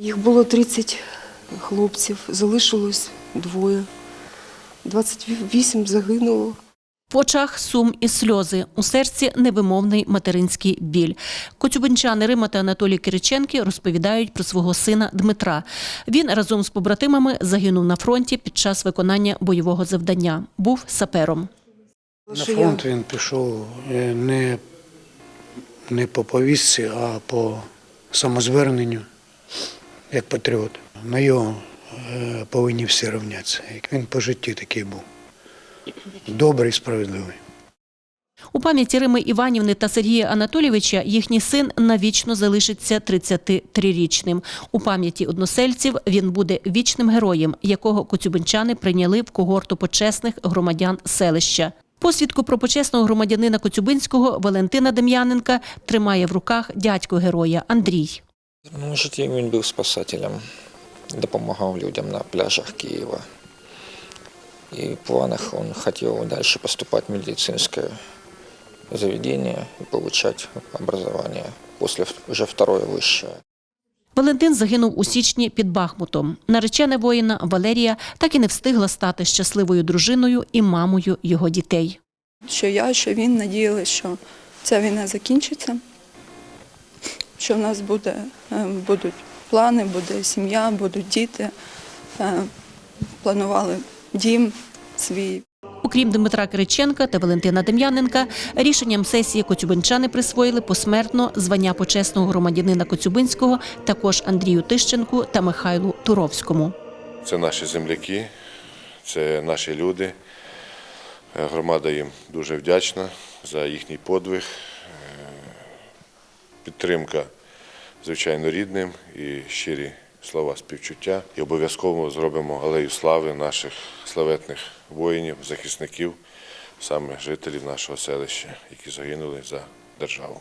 Їх було 30 хлопців, залишилось двоє. 28 загинуло. В очах сум і сльози, у серці невимовний материнський біль. Коцюбинчани Рима та Анатолій Кириченки розповідають про свого сина Дмитра. Він разом з побратимами загинув на фронті під час виконання бойового завдання. Був сапером. На фронт він пішов е, не, не по повістці, а по самозверненню, як патріот. На його е, повинні всі рівнятися. Як він по житті такий був. Добрий, справедливий. У пам'яті Рими Іванівни та Сергія Анатолійовича їхній син навічно залишиться 33-річним. У пам'яті односельців він буде вічним героєм, якого коцюбинчани прийняли в когорту почесних громадян селища. Посвідку про почесного громадянина Коцюбинського Валентина Дем'яненка тримає в руках дядько героя Андрій. Ну, житті він був спасателем, допомагав людям на пляжах Києва. І в планах він хотів далі поступати в медицинське заведение и получать образование после уже второе высшее. Валентин загинув у січні під Бахмутом. Наречена воїна Валерія так і не встигла стати щасливою дружиною і мамою його дітей. що я, що він надіялися, що ця війна закінчиться, що в нас буде, е, будуть плани, буде сім'я, будуть діти. Е, Планували дім свій. Окрім Дмитра Кириченка та Валентина Дем'яненка, рішенням сесії коцюбинчани присвоїли посмертно звання почесного громадянина Коцюбинського також Андрію Тищенку та Михайлу Туровському. Це наші земляки, це наші люди. Е, Громада їм дуже вдячна за їхній подвиг. Підтримка, звичайно, рідним і щирі слова співчуття. І обов'язково зробимо алею слави наших славетних воїнів, захисників, саме жителів нашого селища, які загинули за державу.